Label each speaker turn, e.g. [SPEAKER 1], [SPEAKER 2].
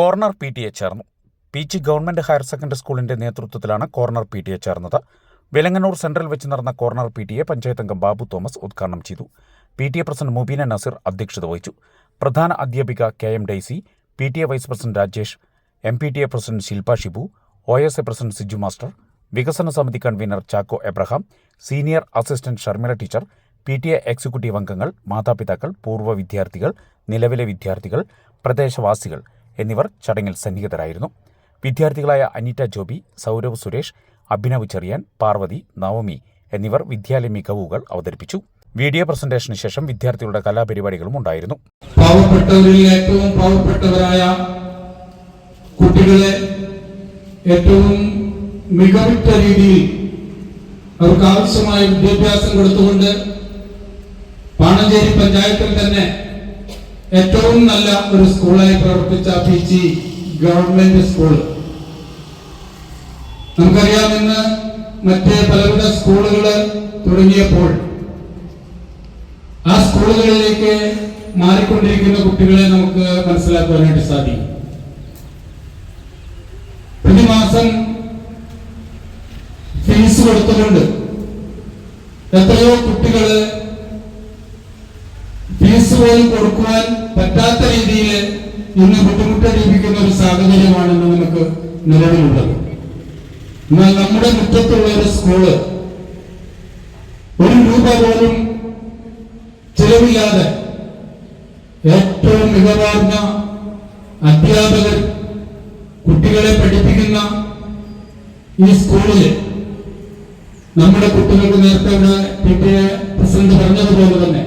[SPEAKER 1] Corner P T A ചേർന്നു. P G government higher secondary സ്കൂളിന്റെ നേതൃത്വത്തിലാണ് കോർണർ പി ടി എ ചേർന്നത്. വിലങ്ങനൂർ central വെച്ച് നടന്ന corner P T A panchayat അംഗം ബാബു തോമസ് ഉദ്ഘാടനം ചെയ്തു. P T A president Mubeena Nazeer അധ്യക്ഷത വഹിച്ചു. പ്രധാന അധ്യാപിക K M Daisy P T A vice president Rajesh M P T A president Shilpa Shibu O S A president Siju master വികസന സമിതി convener Chacko Abraham senior assistant Sharmila teacher P T A executive അംഗങ്ങൾ മാതാപിതാക്കൾ പൂർവ വിദ്യാർത്ഥികൾ നിലവിലെ വിദ്യാർത്ഥികൾ പ്രദേശവാസികൾ എന്നിവർ ചടങ്ങിൽ സന്നിഹിതരായിരുന്നു. വിദ്യാർത്ഥികളായ അനിറ്റ ജോബി സൗരവ് സുരേഷ് അഭിനവ് ചെറിയാൻ പാർവതി നവമി എന്നിവർ വിദ്യാലയ മികവുകൾ അവതരിപ്പിച്ചു. വീഡിയോ പ്രസന്റേഷന് ശേഷം വിദ്യാർത്ഥികളുടെ കലാപരിപാടികളും ഉണ്ടായിരുന്നു.
[SPEAKER 2] പാവപ്പെട്ടവരിൽ ഏറ്റവും പാവപ്പെട്ടവരായ കുട്ടികളെ ഏറ്റവും മികവിട്ട രീതിയിൽ അവർക്ക് ആവശ്യമായ വിദ്യാഭ്യാസം കൊടുത്തുകൊണ്ട് പാണഞ്ചേരി പഞ്ചായത്തിൽ തന്നെ ഏറ്റവും നല്ല ഒരു സ്കൂളായി പ്രവർത്തിച്ച പി ജി ഗവൺമെന്റ് സ്കൂൾ. നമുക്കറിയാം ഇന്ന് മറ്റ് പലവിധ സ്കൂളുകൾ തുടങ്ങിയപ്പോൾ ആ സ്കൂളുകളിലേക്ക് മാറിക്കൊണ്ടിരിക്കുന്ന കുട്ടികളെ നമുക്ക് മനസ്സിലാക്കുവാനായിട്ട് സാധിക്കും. പ്രതിമാസം ഫീസ് കൊടുത്തുകൊണ്ട് എത്രയോ കുട്ടികൾ പോലും കൊടുക്കുവാൻ പറ്റാത്ത രീതിയിൽ ഇന്ന് ബുദ്ധിമുട്ടടിപ്പിക്കുന്ന ഒരു സാഹചര്യമാണ് ഇന്ന് നമുക്ക് നിലവിലുള്ളത്. എന്നാൽ നമ്മുടെ മുറ്റത്തുള്ള ഒരു സ്കൂൾ ഒരു രൂപ പോലും ചിലവില്ലാതെ ഏറ്റവും മികവാർന്ന അധ്യാപകർ കുട്ടികളെ പഠിപ്പിക്കുന്ന ഈ സ്കൂളിൽ നമ്മുടെ കുട്ടികൾക്ക് നേരത്തെ ഇവിടെ പി ടി എ പ്രസിഡന്റ് പറഞ്ഞതുപോലെ തന്നെ